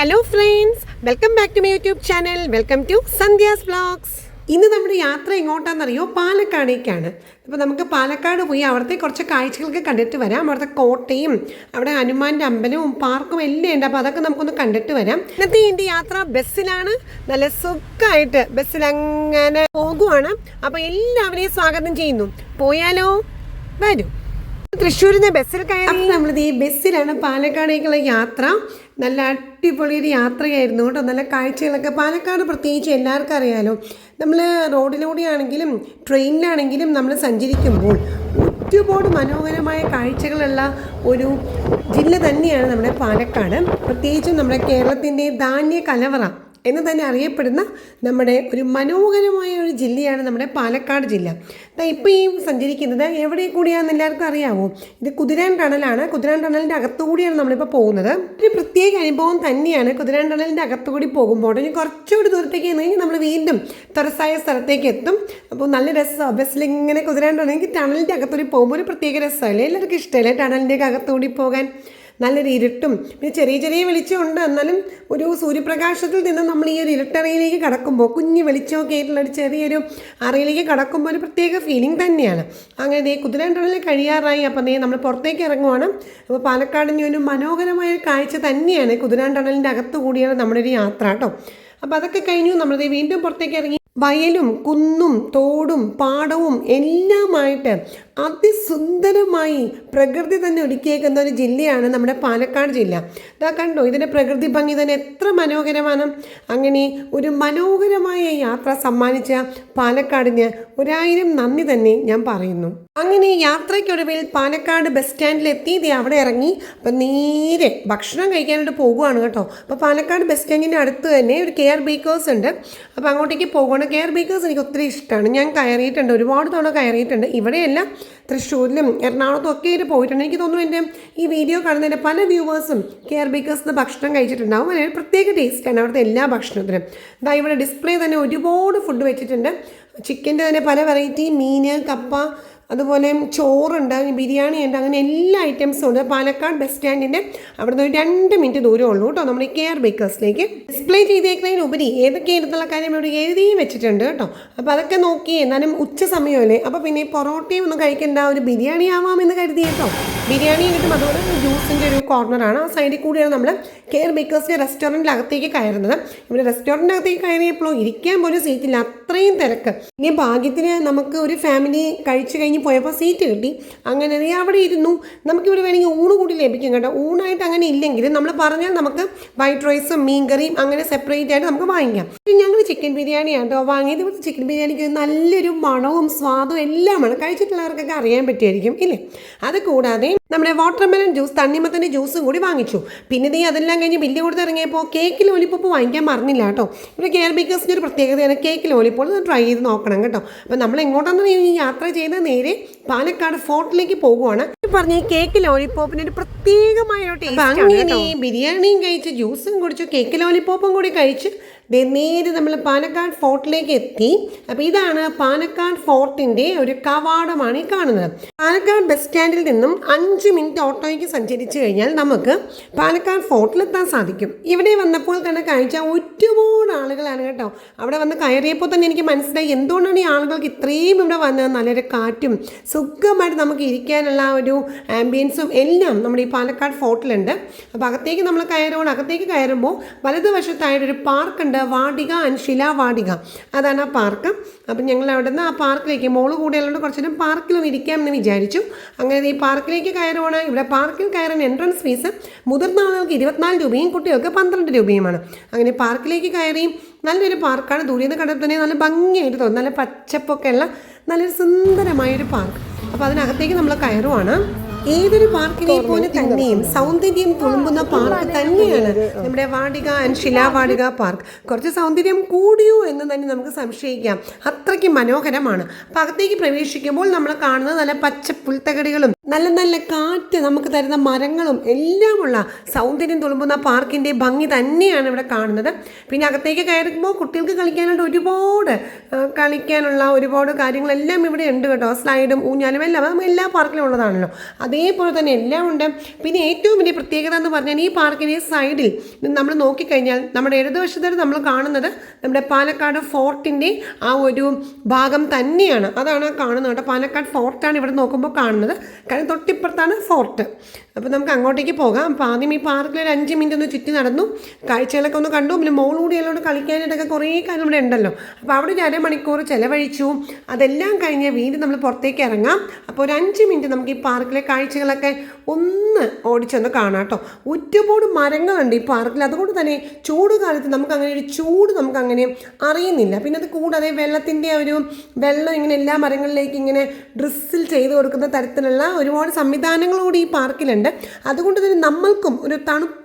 Hello friends welcome back to my YouTube channel welcome to Sandhya's vlogs ഇന്ന് നമ്മുടെ യാത്ര എങ്ങോട്ടാണെന്നറിയോ? പാലക്കാടേക്കാണ്. അപ്പോൾ നമുക്ക് പാലക്കാട് പോയി അവിടുത്തെ കുറച്ച് കാഴ്ചകളൊക്കെ കണ്ടിട്ട് വരാം. അവിടുത്തെ കോട്ടയും അവിടെ ഹനുമാന്റെ അമ്പലവും പാർക്കും എല്ലാം ഉണ്ട്. അപ്പോൾ അതൊക്കെ നമുക്കൊന്ന് കണ്ടിട്ട് വരാം. ഇന്നത്തെ എന്റെ യാത്ര ബസ്സിലാണ്. നല്ല സുഖമായിട്ട് ബസ്സിലങ്ങനെ പോകുവാണ്. അപ്പോൾ എല്ലാവരെയും സ്വാഗതം ചെയ്യുന്നു. പോയാലോ? വരൂ. തൃശ്ശൂരിൽ നിന്ന് ബസ്സിൽ കയറി. നമ്മളിത് ഈ ബസ്സിലാണ് പാലക്കാടേക്കുള്ള യാത്ര. നല്ല അടിപൊളി ഒരു യാത്രയായിരുന്നു കേട്ടോ. നല്ല കാഴ്ചകളൊക്കെ. പാലക്കാട് പ്രത്യേകിച്ച് എല്ലാവർക്കും അറിയാലോ. നമ്മൾ റോഡിലൂടെയാണെങ്കിലും ട്രെയിനിലാണെങ്കിലും നമ്മൾ സഞ്ചരിക്കുമ്പോൾ ഒരുപാട് മനോഹരമായ കാഴ്ചകളുള്ള ഒരു ജില്ല തന്നെയാണ് നമ്മുടെ പാലക്കാട്. പ്രത്യേകിച്ചും നമ്മുടെ കേരളത്തിന്റെ ധാന്യ കലവറ എന്ന് തന്നെ അറിയപ്പെടുന്ന നമ്മുടെ ഒരു മനോഹരമായ ഒരു ജില്ലയാണ് നമ്മുടെ പാലക്കാട് ജില്ല. ഇപ്പോൾ ഈ സഞ്ചരിക്കുന്നത് എവിടെ കൂടിയാണെന്ന് എല്ലാവർക്കും അറിയാമോ ഇത് കുതിരാൻ ടണലാണ്. കുതിരാൻ ടണലിന്റെ അകത്തുകൂടിയാണ് നമ്മളിപ്പോൾ പോകുന്നത്. ഒരു പ്രത്യേക അനുഭവം തന്നെയാണ് കുതിരാൻ ടണലിന്റെ അകത്തുകൂടി പോകുമ്പോൾ. ഇനി കുറച്ചുകൂടി ദൂരത്തേക്ക് ചെന്ന് നമ്മൾ വീണ്ടും തുറസായ സ്ഥലത്തേക്ക് എത്തും. അപ്പോൾ നല്ല രസമാണ്. ബസ്സിൽ ഇങ്ങനെ കുതിരാൻ ടണലിൽ ടണലിന്റെ അകത്തുകൂടി പോകുമ്പോൾ ഒരു പ്രത്യേക രസമല്ലേ? എല്ലാവർക്കും ഇഷ്ടമല്ലേ ടണലിന്റെ അകത്തുകൂടി പോകാൻ? നല്ലൊരു ഇരുട്ടും. പിന്നെ ചെറിയ ചെറിയ വെളിച്ചമുണ്ട്. എന്നാലും ഒരു സൂര്യപ്രകാശത്തിൽ നിന്ന് നമ്മൾ ഈ ഒരു ഇരുട്ടറയിലേക്ക് കടക്കുമ്പോൾ കുഞ്ഞ് വെളിച്ചമൊക്കെ ആയിട്ടുള്ള ഒരു ചെറിയൊരു അറയിലേക്ക് കടക്കുമ്പോൾ ഒരു പ്രത്യേക ഫീലിംഗ് തന്നെയാണ്. അങ്ങനെ ദേ കുതിരണ്ടണലിൽ കഴിയാറായി. അപ്പം നീ നമ്മൾ പുറത്തേക്ക് ഇറങ്ങുവാണ്. അപ്പോൾ പാലക്കാടിന്റെ ഒരു മനോഹരമായ കാഴ്ച തന്നെയാണ് കുതിരാണ്ടണലിന്റെ അകത്ത് കൂടിയാണ് നമ്മുടെ ഒരു യാത്ര കേട്ടോ. അപ്പോൾ അതൊക്കെ കഴിഞ്ഞു. നമ്മൾ ദേ വീണ്ടും പുറത്തേക്ക് ഇറങ്ങി. വയലും കുന്നും തോടും പാടവും എല്ലാമായിട്ട് അതിസുന്ദരമായി പ്രകൃതി തന്നെ ഒരുക്കിയേക്കുന്ന ഒരു ജില്ലയാണ് നമ്മുടെ പാലക്കാട് ജില്ല. ഇതാ കണ്ടോ ഇതിന്റെ പ്രകൃതി ഭംഗി തന്നെ എത്ര മനോഹരമാണ്. അങ്ങനെ ഒരു മനോഹരമായ യാത്ര സമ്മാനിച്ച പാലക്കാടിന് ഒരായിരം നന്ദി തന്നെ ഞാൻ പറയുന്നു. അങ്ങനെ യാത്രയ്ക്കൊടുവിൽ പാലക്കാട് ബസ് സ്റ്റാൻഡിലെത്തി ദേ അവിടെ ഇറങ്ങി. അപ്പം നേരെ ഭക്ഷണം കഴിക്കാനായിട്ട് പോകുവാണ് കേട്ടോ. അപ്പോൾ പാലക്കാട് ബസ് സ്റ്റാൻഡിന്റെ അടുത്ത് തന്നെ ഒരു കെയർ ബേക്കേഴ്സ് ഉണ്ട്. അപ്പോൾ അങ്ങോട്ടേക്ക് പോകുകയാണ് കെയർ ബേക്കേഴ്സ് എനിക്ക് ഒത്തിരി ഇഷ്ടമാണ്. ഞാൻ കയറിയിട്ടുണ്ട് ഒരുപാട് തവണ കയറിയിട്ടുണ്ട്. ഇവിടെയല്ല തൃശ്ശൂരിലും എറണാകുളത്തും ഒക്കെ ആയിട്ട് പോയിട്ടുണ്ട്. എനിക്ക് തോന്നുന്നു എന്റെ ഈ വീഡിയോ കാണുന്നതിന്റെ പല വ്യൂവേഴ്സും കെയർ ബേക്കേഴ്സിന് ഭക്ഷണം കഴിച്ചിട്ടുണ്ടാവും. അതിനൊരു പ്രത്യേക ടേസ്റ്റാണ് അവിടുത്തെ എല്ലാ ഭക്ഷണത്തിനും. ഇതാ ഇവിടെ ഡിസ്പ്ലേ തന്നെ ഒരുപാട് ഫുഡ് വെച്ചിട്ടുണ്ട്. ചിക്കന്റെ തന്നെ പല വെറൈറ്റി മീൻ കപ്പ അതുപോലെ ചോറുണ്ട് ബിരിയാണി ഉണ്ട് അങ്ങനെ എല്ലാ ഐറ്റംസും ഉണ്ട്. പാലക്കാട് ബസ് സ്റ്റാൻഡിന്റെ അവിടെ നിന്ന് ഒരു രണ്ട് മിനിറ്റ് ദൂരം ഉള്ളൂ കേട്ടോ. നമ്മുടെ കെയർ ബേക്കേഴ്സിലേക്ക് ഡിസ്പ്ലേ ചെയ്തേക്കുന്നതിനുപരി ഏതൊക്കെ ഇടത്തുള്ള കാര്യം ഇവിടെ എഴുതി വെച്ചിട്ടുണ്ട് കേട്ടോ. അപ്പോൾ അതൊക്കെ നോക്കി എന്നാലും ഉച്ച സമയമല്ലേ. അപ്പോൾ പിന്നെ പൊറോട്ടയും ഒന്നും കഴിക്കേണ്ട ഒരു ബിരിയാണി ആവാമെന്ന് കരുതി കേട്ടോ. ബിരിയാണി കിട്ടും അതുപോലെ ജ്യൂസിന്റെ ഒരു കോർണറാണ് ആ സൈഡിൽ കൂടിയാണ് നമ്മൾ കെയർ ബേക്കേഴ്സിന്റെ റെസ്റ്റോറന്റിൽ അകത്തേക്ക് കയറുന്നത്. ഇവിടെ റെസ്റ്റോറന്റിന്റെ അകത്തേക്ക് കയറിയപ്പോൾ ഇരിക്കാൻ പോലും സീറ്റില്ല. അത്രയും തിരക്ക്. ഇനി ഭാഗ്യത്തിന് നമുക്ക് ഒരു ഫാമിലി കഴിച്ചു കഴിഞ്ഞ് പോയപ്പോൾ സീറ്റ് കിട്ടി. അങ്ങനെ അവിടെ ഇരുന്നു. നമുക്കിവിടെ വേണമെങ്കിൽ ഊണ് കൂടി ലഭിക്കും കേട്ടോ. ഊണായിട്ട് അങ്ങനെ ഇല്ലെങ്കിൽ നമ്മൾ പറഞ്ഞാൽ നമുക്ക് വൈറ്റ് റൈസും മീൻകറിയും അങ്ങനെ സെപ്പറേറ്റ് ആയിട്ട് നമുക്ക് വാങ്ങിക്കാം. ഞങ്ങൾ ചിക്കൻ ബിരിയാണി ആട്ടോ വാങ്ങിയത്. ഇവിടുത്തെ ചിക്കൻ ബിരിയാണിക്ക് നല്ലൊരു മണവും സ്വാദും എല്ലാമാണ്. കഴിച്ചിട്ടുള്ളവർക്കൊക്കെ അറിയാൻ പറ്റുമായിരിക്കും ഇല്ലേ? അത് കൂടാതെ നമ്മുടെ വാട്ടർമെലൺ ജ്യൂസ് തണ്ണിമത്തന്റെ ജ്യൂസും കൂടി വാങ്ങിച്ചു. പിന്നെ നീ അതെല്ലാം കഴിഞ്ഞ് ബില്ല് കൊടുത്ത് ഇറങ്ങിയപ്പോൾ കേക്ക് ലോലിപ്പോപ്പ് വാങ്ങിക്കാൻ മറന്നില്ല കേട്ടോ. ഇവിടെ കെയർ ബേക്കേഴ്സിന്റെ ഒരു പ്രത്യേകതയാണ് കേക്ക് ലോലിപ്പോൾ ഒന്ന് ട്രൈ ചെയ്ത് നോക്കണം കേട്ടോ. അപ്പോൾ നമ്മൾ എങ്ങോട്ടാണെന്ന് ഈ യാത്ര ചെയ്ത് നേരെ പാലക്കാട് ഫോർട്ടിലേക്ക് പോകുവാണ്. പറഞ്ഞ കേക്ക് ലോലിപ്പോപ്പിന് ഒരു പ്രത്യേകമായ ഒരു ടേസ്റ്റ് അങ്ങനെ ബിരിയാണിയും കഴിച്ച് ജ്യൂസും കുടിച്ചു കേക്ക് ലോലിപ്പോപ്പും കൂടി കഴിച്ച് നേരെ നമ്മൾ പാലക്കാട് ഫോർട്ടിലേക്ക് എത്തി. അപ്പോൾ ഇതാണ് പാലക്കാട് ഫോർട്ടിന്റെ ഒരു കവാടമാണ് ഈ കാണുന്നത്. പാലക്കാട് ബസ് സ്റ്റാൻഡിൽ നിന്നും അഞ്ച് മിനിറ്റ് ഓട്ടോയ്ക്ക് സഞ്ചരിച്ചു കഴിഞ്ഞാൽ നമുക്ക് പാലക്കാട് ഫോർട്ടിലെത്താൻ സാധിക്കും. ഇവിടെ വന്നപ്പോൾ തന്നെ കാഴ്ച ഒരുപാട് ആളുകളാണ് കേട്ടോ. അവിടെ വന്ന് കയറിയപ്പോൾ തന്നെ എനിക്ക് മനസ്സിലായി എന്തുകൊണ്ടാണ് ഈ ആളുകൾക്ക് ഇത്രയും ഇവിടെ വന്നത് നല്ലൊരു കാറ്റും സുഖമായിട്ട് നമുക്ക് ഇരിക്കാനുള്ള ഒരു ആംബിയൻസും എല്ലാം നമ്മുടെ ഈ പാലക്കാട് ഫോർട്ടിലുണ്ട്. അപ്പോൾ അകത്തേക്ക് നമ്മൾ കയറുമ്പോൾ അകത്തേക്ക് കയറുമ്പോൾ വലതുവശത്തായിട്ടൊരു പാർക്കുണ്ട്. വാടിക ആൻഡ് ശില വാടിക. അതാണ് ആ പാർക്ക് അപ്പം ഞങ്ങൾ അവിടെ നിന്ന് ആ പാർക്കിലേക്ക് മോൾ കൂടെയുള്ളതുകൊണ്ട് കുറച്ച് നേരം പാർക്കിലൊന്ന് ഇരിക്കാമെന്ന് വിചാരിച്ചു. അങ്ങനെ ഈ പാർക്കിലേക്ക് കയറുവാണ്. ഇവിടെ പാർക്കിൽ കയറാൻ എൻട്രൻസ് ഫീസ് മുതിർന്ന ആളുകൾക്ക് ഇരുപത്തിനാല് രൂപയും കുട്ടികൾക്ക് പന്ത്രണ്ട് രൂപയുമാണ്. അങ്ങനെ പാർക്കിലേക്ക് കയറി നല്ലൊരു പാർക്കാണ് ദൂരെ നിന്ന് കണ്ടപ്പോൾ തന്നെ നല്ല ഭംഗിയായിട്ട് തോന്നും. നല്ല പച്ചപ്പൊക്കെയുള്ള നല്ലൊരു സുന്ദരമായൊരു പാർക്ക് അപ്പോൾ അതിനകത്തേക്ക് നമ്മൾ കയറുവാണ്. ഏതൊരു പാർക്കിനെ പോലെ തന്നെയും സൗന്ദര്യം തുളുമ്പുന്ന പാർക്ക് തന്നെയാണ് നമ്മുടെ വാടിക ആൻഡ് ശിലാവാടിക പാർക്ക്. കുറച്ച് സൗന്ദര്യം കൂടിയോ എന്ന് തന്നെ നമുക്ക് സംശയിക്കാം. അത്രയ്ക്ക് മനോഹരമാണ്. അപ്പോൾ അകത്തേക്ക് പ്രവേശിക്കുമ്പോൾ നമ്മൾ കാണുന്നത് നല്ല പച്ച പുൽത്തകടികളും നല്ല നല്ല കാറ്റ് നമുക്ക് തരുന്ന മരങ്ങളും എല്ലാമുള്ള സൗന്ദര്യം തുളുമ്പുന്ന പാർക്കിന്റെ ഭംഗി തന്നെയാണ് ഇവിടെ കാണുന്നത്. പിന്നെ അകത്തേക്ക് കയറുമ്പോൾ കുട്ടികൾക്ക് കളിക്കാനായിട്ട് ഒരുപാട് കളിക്കാനുള്ള ഒരുപാട് കാര്യങ്ങളെല്ലാം ഇവിടെ ഉണ്ട് കേട്ടോ. സ്ലൈഡും ഊഞ്ഞാലും എല്ലാം എല്ലാ പാർക്കിലും ഉള്ളതാണല്ലോ. അതേപോലെ തന്നെ എല്ലാം ഉണ്ട്. പിന്നെ ഏറ്റവും വലിയ പ്രത്യേകത എന്ന് പറഞ്ഞാൽ ഈ പാർക്കിന്റെ സൈഡിൽ നമ്മൾ നോക്കിക്കഴിഞ്ഞാൽ നമ്മുടെ ഇടതുവശത്തായിട്ട് നമ്മൾ കാണുന്നത്. നമ്മുടെ പാലക്കാട് ഫോർട്ടിന്റെ ആ ഒരു ഭാഗം തന്നെയാണ്. അതാണ് കാണുന്നത് കേട്ടോ. പാലക്കാട് ഫോർട്ടാണ് ഇവിടെ നോക്കുമ്പോൾ കാണുന്നത്. തൊട്ടിപ്പുറത്താണ് ഫോർട്ട്. അപ്പോൾ നമുക്ക് അങ്ങോട്ടേക്ക് പോകാം. അപ്പോൾ ആദ്യം ഈ പാർക്കിൽ ഒരു അഞ്ച് മിനിറ്റ് ഒന്ന് ചുറ്റി നടന്നു. കാഴ്ചകളൊക്കെ ഒന്ന് കണ്ടു. പിന്നെ മോൾ കൂടി എല്ലാം കളിക്കാനായിട്ടൊക്കെ കുറേ കാര്യം ഇവിടെ ഉണ്ടല്ലോ. അപ്പോൾ അവിടെ ഒരു അരമണിക്കൂർ ചിലവഴിച്ചു. അതെല്ലാം കഴിഞ്ഞ് വീണ്ടും നമ്മൾ പുറത്തേക്ക് ഇറങ്ങാം. അപ്പോൾ ഒരു അഞ്ച് മിനിറ്റ് നമുക്ക് ഈ പാർക്കിലെ കാഴ്ചകളൊക്കെ ഒന്ന് ഓടിച്ചൊന്ന് കാണാം കേട്ടോ. ഒരുപാട് മരങ്ങളുണ്ട് ഈ പാർക്കിൽ അതുകൊണ്ട് തന്നെ ചൂട് കാലത്ത് നമുക്ക് അങ്ങനെ ഒരു ചൂട് നമുക്ക് അങ്ങനെ അറിയുന്നില്ല. പിന്നെ അത് കൂടാതെ വെള്ളത്തിന്റെ ഒരു വെള്ളം ഇങ്ങനെ എല്ലാ മരങ്ങളിലേക്ക് ഇങ്ങനെ ഡ്രസ്സിൽ ചെയ്ത് കൊടുക്കുന്ന തരത്തിലുള്ള ഒരുപാട് സംവിധാനങ്ങളും കൂടി ഈ പാർക്കിലുണ്ട് അതുകൊണ്ട് തന്നെ നമ്മൾക്കും ഒരു തണുപ്പ്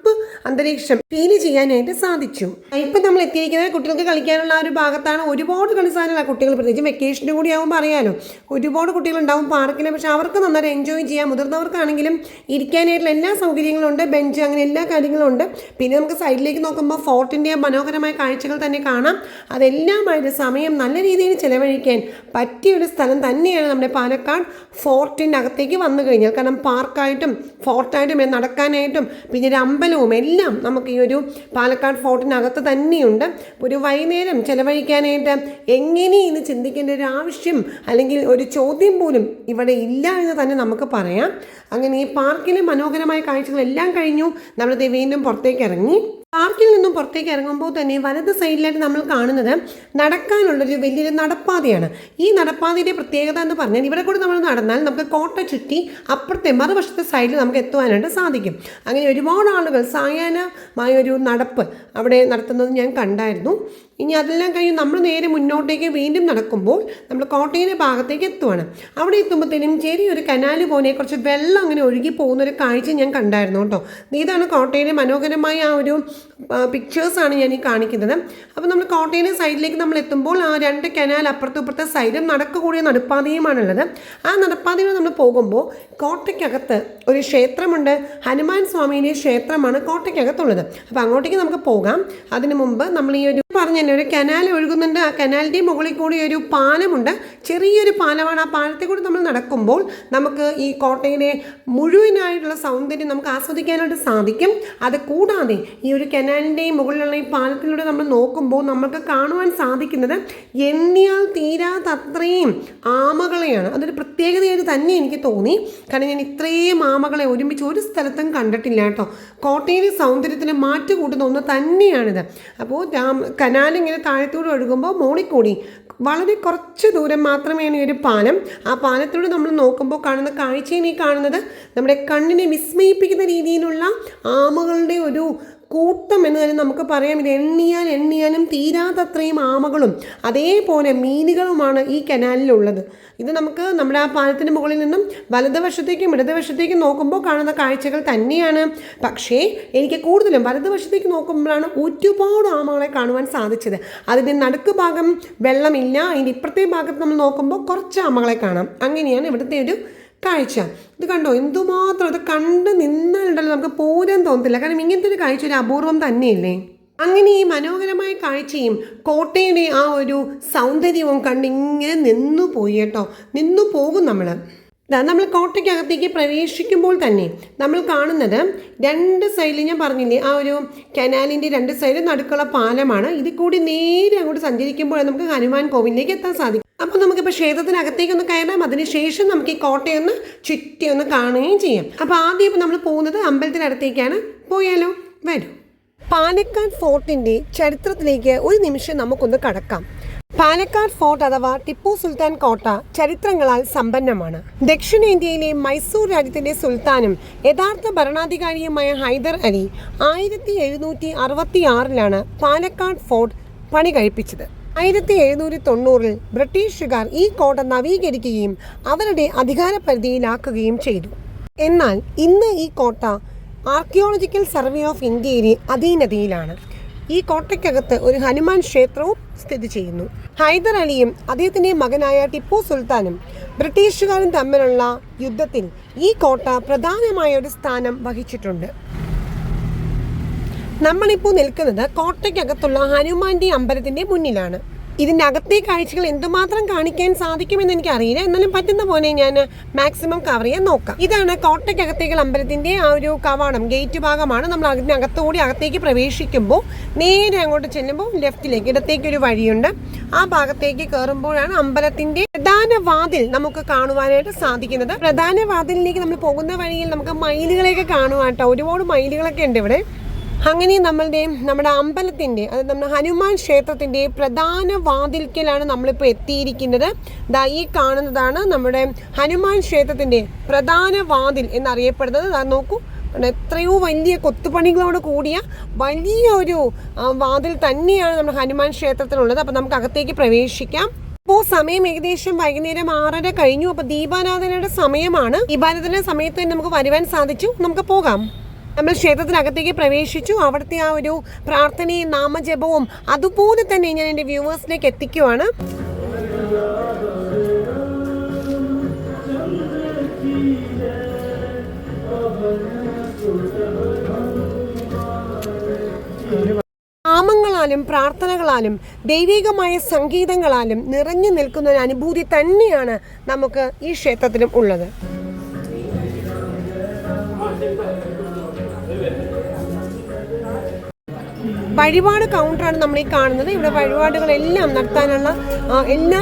അന്തരീക്ഷം ഫീൽ ചെയ്യാനായിട്ട് സാധിച്ചു. ഇപ്പം നമ്മൾ എത്തിയിരിക്കുന്നത് കുട്ടികൾക്ക് കളിക്കാനുള്ള ആ ഒരു ഭാഗത്താണ്. ഒരുപാട് കളിസ്ഥാനമുള്ള കുട്ടികൾ പ്രത്യേകിച്ച് വെക്കേഷനും കൂടി ആകുമ്പോൾ അറിയാലോ ഒരുപാട് കുട്ടികളുണ്ടാവും പാർക്കിന് പക്ഷെ അവർക്ക് നന്നായിട്ട് എൻജോയ് ചെയ്യാം. മുതിർന്നവർക്കാണെങ്കിലും ഇരിക്കാനായിട്ടുള്ള എല്ലാ സൗകര്യങ്ങളും ഉണ്ട്. ബെഞ്ച് അങ്ങനെ എല്ലാ കാര്യങ്ങളും ഉണ്ട്. പിന്നെ നമുക്ക് സൈഡിലേക്ക് നോക്കുമ്പോൾ ഫോർട്ടിന്റെ മനോഹരമായ കാഴ്ചകൾ തന്നെ കാണാം. അതെല്ലാമായിട്ട് സമയം നല്ല രീതിയിൽ ചിലവഴിക്കാൻ പറ്റിയ ഒരു സ്ഥലം തന്നെയാണ് നമ്മുടെ പാലക്കാട് ഫോർട്ടിന്റെ അകത്തേക്ക് വന്നു കഴിഞ്ഞാൽ. കാരണം പാർക്കായിട്ടും ഫോർട്ടായിട്ടും നടക്കാനായിട്ടും പിന്നെ ഒരു അമ്പലവും എല്ലാം നമുക്ക് ഈ ഒരു പാലക്കാട് ഫോർട്ടിനകത്ത് തന്നെയുണ്ട്. ഒരു വൈകുന്നേരം ചിലവഴിക്കാനായിട്ട് എങ്ങനെ ഇന്ന് ചിന്തിക്കേണ്ട ഒരു ആവശ്യം അല്ലെങ്കിൽ ഒരു ചോദ്യം പോലും ഇവിടെ ഇല്ല എന്ന് തന്നെ നമുക്ക് പറയാം. അങ്ങനെ ഈ പാർക്കിലെ മനോഹരമായ കാഴ്ചകളെല്ലാം കഴിഞ്ഞു. നമ്മൾ ദേ വീണ്ടും പുറത്തേക്ക് ഇറങ്ങി. പാർക്കിൽ നിന്നും പുറത്തേക്ക് ഇറങ്ങുമ്പോൾ തന്നെ വലത് സൈഡിലായിട്ട് നമ്മൾ കാണുന്നത് നടക്കാനുള്ളൊരു വലിയൊരു നടപ്പാതയാണ്. ഈ നടപ്പാതയുടെ പ്രത്യേകത എന്ന് പറഞ്ഞാൽ ഇവിടെ കൂടെ നമ്മൾ നടന്നാൽ നമുക്ക് കോട്ട ചുറ്റി അപ്പുറത്തെ മറുവശത്തെ സൈഡിൽ നമുക്ക് എത്തുവാനായിട്ട് സാധിക്കും. അങ്ങനെ ഒരുപാട് ആളുകൾ സായാഹ്നമായ ഒരു നടപ്പ് അവിടെ നടത്തുന്നത് ഞാൻ കണ്ടായിരുന്നു. ഇനി അതെല്ലാം കഴിഞ്ഞ് നമ്മൾ നേരെ മുന്നോട്ടേക്ക് വീണ്ടും നടക്കുമ്പോൾ നമ്മൾ കോട്ടയുടെ ഭാഗത്തേക്ക് എത്തുവാണ്. അവിടെ എത്തുമ്പോഴത്തേനും ചെറിയൊരു കനാല് പോലെ കുറച്ച് വെള്ളം അങ്ങനെ ഒഴുകി പോകുന്ന ഒരു കാഴ്ച ഞാൻ കണ്ടായിരുന്നു കേട്ടോ. ഇതാണ് കോട്ടയിലെ മനോഹരമായ ആ ഒരു പിക്ചേഴ്സാണ് ഞാൻ ഈ കാണിക്കുന്നത്. അപ്പോൾ നമ്മൾ കോട്ടയുടെ സൈഡിലേക്ക് നമ്മൾ എത്തുമ്പോൾ ആ രണ്ട് കനാൽ അപ്പുറത്തും ഇപ്പുറത്തെ സൈഡും നടക്കു കൂടിയ നടപ്പാതയുമാണുള്ളത്. ആ നടപ്പാതയിൽ നമ്മൾ പോകുമ്പോൾ കോട്ടയ്ക്കകത്ത് ഒരു ക്ഷേത്രമുണ്ട്. ഹനുമാൻ സ്വാമിയുടെ ക്ഷേത്രമാണ് കോട്ടയ്ക്കകത്തുള്ളത്. അപ്പോൾ അങ്ങോട്ടേക്ക് നമുക്ക് പോകാം. അതിനു മുമ്പ് നമ്മൾ ഈ ഒരു പറഞ്ഞ ഒരു കനാൽ ഒഴുകുന്നുണ്ട്. ആ കനാലിന്റെ മുകളിൽ കൂടി ഒരു പാലമുണ്ട്. ചെറിയൊരു പാലമാണ്. ആ പാലത്തെ കൂടി നമ്മൾ നടക്കുമ്പോൾ നമുക്ക് ഈ കോട്ടയുടെ മുഴുവനായിട്ടുള്ള സൗന്ദര്യം നമുക്ക് ആസ്വദിക്കാനായിട്ട് സാധിക്കും. അത് കൂടാതെ ഈ ഒരു കനാലിന്റെയും മുകളിലുള്ള ഈ പാലത്തിലൂടെ നമ്മൾ നോക്കുമ്പോൾ നമുക്ക് കാണുവാൻ സാധിക്കുന്നത് എണ്ണിയാൽ തീരാത്തത്രയും ആമകളെയാണ്. അതൊരു പ്രത്യേകതയായിട്ട് തന്നെ എനിക്ക് തോന്നി. കാരണം ഞാൻ ഇത്രയും ആമകളെ ഒരുമിച്ച് ഒരു സ്ഥലത്തും കണ്ടിട്ടില്ല കേട്ടോ. കോട്ടയിലെ സൗന്ദര്യത്തിന് മാറ്റുകൂട്ടുന്ന ഒന്ന് തന്നെയാണിത്. അപ്പോൾ കനാലിങ്ങനെ താഴത്തോട് ഒഴുകുമ്പോൾ മോളിക്കൂടി വളരെ കുറച്ച് ദൂരം മാത്രമേയാണ് ഈ ഒരു പാലം. ആ പാലത്തിലൂടെ നമ്മൾ നോക്കുമ്പോൾ കാണുന്ന കാഴ്ചയിൽ ഈ കാണുന്നത്. നമ്മുടെ കണ്ണിനെ വിസ്മയിപ്പിക്കുന്ന രീതിയിലുള്ള ആമകളുടെ ഒരു കൂട്ടം എന്ന് തന്നെ നമുക്ക് പറയാം ഇത് എണ്ണിയാൽ എണ്ണിയാലും തീരാത്തത്രയും ആമകളും അതേപോലെ മീനുകളുമാണ് ഈ കനാലിലുള്ളത്. ഇത് നമുക്ക് നമ്മുടെ ആ പാലത്തിന് മുകളിൽ നിന്നും വലതുവശത്തേക്കും ഇടതുവശത്തേക്കും നോക്കുമ്പോൾ കാണുന്ന കാഴ്ചകൾ തന്നെയാണ്. പക്ഷേ എനിക്ക് കൂടുതലും വലതുവശത്തേക്ക് നോക്കുമ്പോഴാണ് ഒരുപാട് ആമകളെ കാണുവാൻ സാധിച്ചത്. അതിന്റെ നടുക്ക് ഭാഗം വെള്ളമില്ല. അതിന്റെ ഇപ്പുറത്തെ ഭാഗത്ത് നമ്മൾ നോക്കുമ്പോൾ കുറച്ച് ആമകളെ കാണാം. അങ്ങനെയാണ് ഇവിടുത്തെ ഒരു കാഴ്ച. ഇത് കണ്ടോ? എന്തുമാത്രം ഇത് കണ്ട് നിന്നാലുണ്ടല്ലോ നമുക്ക് പോരാൻ തോന്നത്തില്ല. കാരണം ഇങ്ങനത്തെ ഒരു കാഴ്ച ഒരു അപൂർവം തന്നെയല്ലേ? അങ്ങനെ ഈ മനോഹരമായ കാഴ്ചയും കോട്ടയുടെ ആ ഒരു സൗന്ദര്യവും കണ്ട് ഇങ്ങനെ നിന്നു പോയി കേട്ടോ. നിന്നു പോകും നമ്മൾ നമ്മൾ കോട്ടയ്ക്കകത്തേക്ക് പ്രവേശിക്കുമ്പോൾ തന്നെ നമ്മൾ കാണുന്നത് രണ്ട് സൈഡിൽ ഞാൻ പറഞ്ഞില്ലേ ആ ഒരു കനാലിന്റെ രണ്ട് സൈഡിൽ നടുക്കുള്ള പാലമാണ്. ഇതിൽ കൂടി നേരെ അങ്ങോട്ട് സഞ്ചരിക്കുമ്പോൾ നമുക്ക് ഹനുമാൻ കോവിലേക്ക് എത്താൻ സാധിക്കും. അപ്പോൾ നമുക്കിപ്പോൾ ക്ഷേത്രത്തിനകത്തേക്ക് ഒന്ന് കയറാം. അതിനുശേഷം നമുക്ക് ഈ കോട്ടയൊന്ന് ചുറ്റി ഒന്ന് കാണുകയും ചെയ്യാം. അപ്പോൾ ആദ്യം നമ്മൾ പോകുന്നത് അമ്പലത്തിനടുത്തേക്കാണ്. പോയാലോ? വരൂ. പാലക്കാട് ഫോർട്ടിന്റെ ചരിത്രത്തിലേക്ക് ഒരു നിമിഷം നമുക്കൊന്ന് കടക്കാം. പാലക്കാട് ഫോർട്ട് അഥവാ ടിപ്പു സുൽത്താൻ കോട്ട ചരിത്രങ്ങളാൽ സമ്പന്നമാണ്. ദക്ഷിണേന്ത്യയിലെ മൈസൂർ രാജ്യത്തിന്റെ സുൽത്താനും യഥാർത്ഥ ഭരണാധികാരിയുമായ ഹൈദർ അലി ആയിരത്തി എഴുന്നൂറ്റി അറുപത്തി ആറിലാണ് പാലക്കാട് ഫോർട്ട് പണി കഴിപ്പിച്ചത്. ആയിരത്തി എഴുന്നൂറ്റി തൊണ്ണൂറിൽ ബ്രിട്ടീഷുകാർ ഈ കോട്ട നവീകരിക്കുകയും അവരുടെ അധികാര പരിധിയിലാക്കുകയും ചെയ്തു. എന്നാൽ ഇന്ന് ഈ കോട്ട ആർക്കിയോളജിക്കൽ സർവേ ഓഫ് ഇന്ത്യയിലെ അധീനതയിലാണ്. ഈ കോട്ടയ്ക്കകത്ത് ഒരു ഹനുമാൻ ക്ഷേത്രവും സ്ഥിതി ചെയ്യുന്നു. ഹൈദർ അലിയും അദ്ദേഹത്തിന്റെ മകനായ ടിപ്പു സുൽത്താനും ബ്രിട്ടീഷുകാരും തമ്മിലുള്ള യുദ്ധത്തിൽ ഈ കോട്ട പ്രധാനമായ ഒരു സ്ഥാനം വഹിച്ചിട്ടുണ്ട്. നമ്മളിപ്പോൾ നിൽക്കുന്നത് കോട്ടയ്ക്കകത്തുള്ള ഹനുമാന്റെ അമ്പലത്തിന്റെ മുന്നിലാണ്. ഇതിന്റെ അകത്തെ കാഴ്ചകൾ എന്തുമാത്രം കാണിക്കാൻ സാധിക്കുമെന്ന് എനിക്കറിയില്ല. എന്നാലും പറ്റുന്ന പോലെ ഞാൻ മാക്സിമം കവർ ചെയ്യാൻ നോക്കാം. ഇതാണ് കോട്ടയ്ക്കകത്തേക്കുള്ള അമ്പലത്തിന്റെ ആ ഒരു കവാടം. ഗേറ്റ് ഭാഗമാണ്. നമ്മൾ അതിനകത്തുകൂടി അകത്തേക്ക് പ്രവേശിക്കുമ്പോൾ നേരെ അങ്ങോട്ട് ചെല്ലുമ്പോൾ ലെഫ്റ്റിലേക്ക് ഇടത്തേക്ക് ഒരു വഴിയുണ്ട്. ആ ഭാഗത്തേക്ക് കയറുമ്പോഴാണ് അമ്പലത്തിന്റെ പ്രധാന വാതിൽ നമുക്ക് കാണുവാനായിട്ട് സാധിക്കുന്നത്. പ്രധാന വാതിലിലേക്ക് നമ്മൾ പോകുന്ന വഴിയിൽ നമുക്ക് മയിലുകളെയൊക്കെ കാണുവാട്ടോ. ഒരുപാട് മയിലുകളൊക്കെ ഉണ്ട് ഇവിടെ. അങ്ങനെ നമ്മളുടെ നമ്മുടെ അമ്പലത്തിന്റെ അതായത് നമ്മുടെ ഹനുമാൻ ക്ഷേത്രത്തിന്റെ പ്രധാന വാതിൽക്കലാണ് നമ്മളിപ്പോൾ എത്തിയിരിക്കുന്നത്. ദാ ഈ കാണുന്നതാണ് നമ്മുടെ ഹനുമാൻ ക്ഷേത്രത്തിന്റെ പ്രധാന വാതിൽ എന്നറിയപ്പെടുന്നത്. നോക്കൂ എത്രയോ വലിയ കൊത്തുപണികളോട് കൂടിയ വലിയ ഒരു വാതിൽ തന്നെയാണ് നമ്മുടെ ഹനുമാൻ ക്ഷേത്രത്തിനുള്ളത് അപ്പോൾ നമുക്ക് അകത്തേക്ക് പ്രവേശിക്കാം. ഇപ്പോൾ സമയം ഏകദേശം വൈകുന്നേരം ആറര കഴിഞ്ഞു. അപ്പോൾ ദീപാരാധനയുടെ സമയമാണ്. ദീപാരാധന സമയത്ത് തന്നെ നമുക്ക് വരുവാൻ സാധിച്ചു. നമുക്ക് പോകാം. നമ്മൾ ക്ഷേത്രത്തിനകത്തേക്ക് പ്രവേശിച്ചു. അവിടുത്തെ ആ ഒരു പ്രാർത്ഥനയും നാമജപവും അതുപോലെ തന്നെ ഞാൻ എന്റെ വ്യൂവേഴ്സിലേക്ക് എത്തിക്കുവാണ്. നാമങ്ങളാലും പ്രാർത്ഥനകളാലും ദൈവികമായ സംഗീതങ്ങളാലും നിറഞ്ഞു നിൽക്കുന്ന ഒരു അനുഭൂതി തന്നെയാണ് നമുക്ക് ഈ ക്ഷേത്രത്തിലും ഉള്ളത്. വഴിപാട് കൗണ്ടറാണ് നമ്മൾ ഈ കാണുന്നത്. ഇവിടെ വഴിപാടുകളെല്ലാം നടത്താനുള്ള എല്ലാ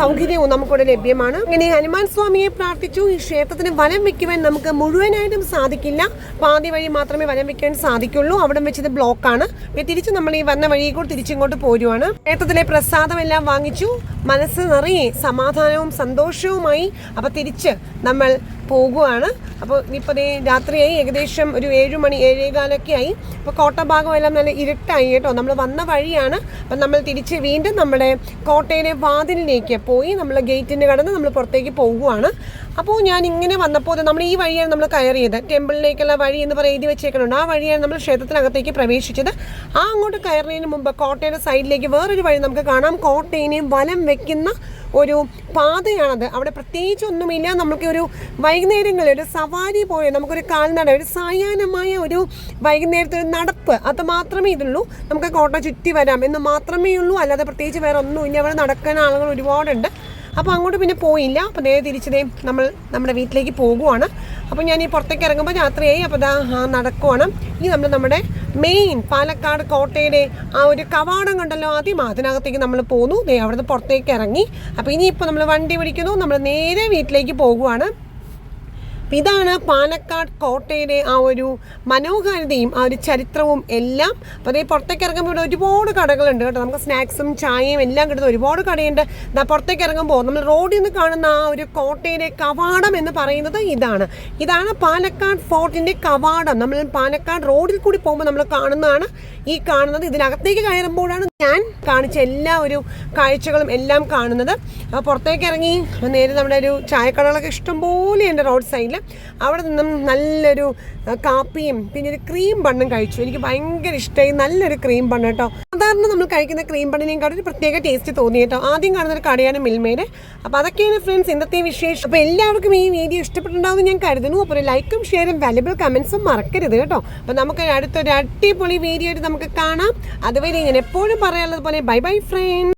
സൗകര്യവും നമുക്കിവിടെ ലഭ്യമാണ്. ഇങ്ങനെ ഹനുമാൻ സ്വാമിയെ പ്രാർത്ഥിച്ചു. ഈ ക്ഷേത്രത്തിന് വലം വെക്കുവാൻ നമുക്ക് മുഴുവനായിട്ടും സാധിക്കില്ല. പാതി വഴി മാത്രമേ വലം വെക്കാൻ സാധിക്കുള്ളൂ. അവിടെ വെച്ചത് ബ്ലോക്കാണ് തിരിച്ച് നമ്മൾ ഈ വന്ന വഴിയെ കൂടി തിരിച്ചിങ്ങോട്ട് പോരുവാണ്. ക്ഷേത്രത്തിലെ പ്രസാദം എല്ലാം വാങ്ങിച്ചു. മനസ്സ് നിറയെ സമാധാനവും സന്തോഷവുമായി അപ്പോൾ തിരിച്ച് നമ്മൾ പോകുവാണ്. അപ്പോൾ ഇപ്പോൾ ദേ രാത്രിയായി ഏകദേശം ഒരു ഏഴ് മണി ഏഴേകാലൊക്കെ ആയി. അപ്പോൾ കോട്ട ഭാഗം എല്ലാം നല്ല ഇരുട്ടായി കേട്ടോ. നമ്മൾ വന്ന വഴിയാണ്. അപ്പം നമ്മൾ തിരിച്ച് വീണ്ടും നമ്മുടെ കോട്ടയിലെ വാതിലിലേക്ക് പോയി. നമ്മൾ ഗേറ്റിന് കടന്ന് നമ്മൾ പുറത്തേക്ക് പോകുവാണ്. അപ്പോൾ ഞാൻ ഇങ്ങനെ വന്നപ്പോൾ നമ്മൾ ഈ വഴിയാണ് നമ്മൾ കയറിയത്. ടെമ്പിളിലേക്കുള്ള വഴി എന്ന് പറയുന്നത് എഴുതി വെച്ചേക്കുന്നുണ്ട് ആ വഴിയാണ് നമ്മൾ ക്ഷേത്രത്തിനകത്തേക്ക് പ്രവേശിച്ചത്. ആ അങ്ങോട്ട് കയറുന്നതിന് മുമ്പ് കോട്ടയുടെ സൈഡിലേക്ക് വേറൊരു വഴി നമുക്ക് കാണാം. കോട്ടയിനെയും വലം വെക്കുന്ന ഒരു പാതയാണത്. അവിടെ പ്രത്യേകിച്ച് ഒന്നുമില്ല. നമുക്ക് ഒരു വൈകുന്നേരങ്ങളിൽ ഒരു സവാരി പോലെ നമുക്കൊരു കാൽനട ഒരു സായാഹ്നമായ ഒരു വൈകുന്നേരത്തെ ഒരു നടപ്പ്. അത് മാത്രമേ ഇതുള്ളൂ. നമുക്ക് കോട്ട ചുറ്റി വരാം എന്ന് മാത്രമേ ഉള്ളൂ. അല്ലാതെ പ്രത്യേകിച്ച് വേറെ ഒന്നുമില്ല. അവിടെ നടക്കാൻ ആളുകൾ ഒരുപാടുണ്ട്. അപ്പോൾ അങ്ങോട്ട് പിന്നെ പോയില്ല. അപ്പോൾ നേരെ തിരിച്ചതേ നമ്മൾ നമ്മുടെ വീട്ടിലേക്ക് പോകുവാണ്. അപ്പോൾ ഞാൻ ഈ പുറത്തേക്ക് ഇറങ്ങുമ്പോൾ രാത്രിയായി. അപ്പോൾ ആ, നടക്കുവാണ്. ഇനി നമ്മൾ നമ്മുടെ മെയിൻ പാലക്കാട് കോട്ടയുടെ ആ ഒരു കവാടം കണ്ടല്ലോ. ആദ്യം അതിനകത്തേക്ക് നമ്മൾ പോന്നു. ദേ അവിടുന്ന് പുറത്തേക്ക് ഇറങ്ങി. അപ്പോൾ ഇനിയിപ്പോൾ നമ്മൾ വണ്ടി പിടിക്കുന്നു. നമ്മൾ നേരെ വീട്ടിലേക്ക് പോകുവാണ്. ഇതാണ് പാലക്കാട് കോട്ടയുടെ ആ ഒരു മനോഹാരിതയും ആ ഒരു ചരിത്രവും എല്ലാം. അപ്പോൾ അതേ പുറത്തേക്ക് ഇറങ്ങുമ്പോൾ ഇവിടെ ഒരുപാട് കടകളുണ്ട് കേട്ടോ. നമുക്ക് സ്നാക്സും ചായയും എല്ലാം കിട്ടുന്ന ഒരുപാട് കടയുണ്ട്. ഇതാ പുറത്തേക്ക് ഇറങ്ങുമ്പോൾ നമ്മൾ റോഡിൽ നിന്ന് കാണുന്ന ആ ഒരു കോട്ടയുടെ കവാടം എന്ന് പറയുന്നത് ഇതാണ്. ഇതാണ് പാലക്കാട് ഫോർട്ടിന്റെ കവാടം. നമ്മൾ പാലക്കാട് റോഡിൽ കൂടി പോകുമ്പോൾ നമ്മൾ കാണുന്നതാണ് ഈ കാണുന്നത്. ഇതിനകത്തേക്ക് കയറുമ്പോഴാണ് ഞാൻ കാണിച്ച എല്ലാ ഒരു കാഴ്ചകളും എല്ലാം കാണുന്നത്. പുറത്തേക്ക് ഇറങ്ങി നേരെ നമ്മുടെ ഒരു ചായക്കടകളൊക്കെ ഇഷ്ടംപോലെ ഉണ്ട് റോഡ് സൈഡിൽ. അവിടെ നിന്നും നല്ലൊരു കാപ്പിയും പിന്നെ ഒരു ക്രീം ബണ്ണും കഴിച്ചു. എനിക്ക് ഭയങ്കര ഇഷ്ടമായി നല്ലൊരു ക്രീം ബണ്ണ് കേട്ടോ. സാധാരണ നമ്മൾ കഴിക്കുന്ന ക്രീം ബണ്ണിനേക്കാൾ ഒരു പ്രത്യേക ടേസ്റ്റ് തോന്നി കേട്ടോ. ആദ്യം കാണുന്ന ഒരു കടയാണ് മിൽമയുടെ. അപ്പോൾ അതൊക്കെയാണ് ഫ്രണ്ട്സ് ഇന്നത്തെ വിശേഷം. അപ്പോൾ എല്ലാവർക്കും ഈ വീഡിയോ ഇഷ്ടപ്പെട്ടിട്ടുണ്ടാവും ഞാൻ കരുതുന്നു. അപ്പോൾ ഒരു ലൈക്കും ഷെയറും വാല്യബിൾ കമൻസും മറക്കരുത് കേട്ടോ. അപ്പോൾ നമുക്ക് അടുത്തൊരു അടിപൊളി വീഡിയോ നമുക്ക് കാണാം. അതുവരെ ഞാൻ എപ്പോഴും പറയാനുള്ളത് പോലെ ബൈ ബൈ ഫ്രണ്ട്സ്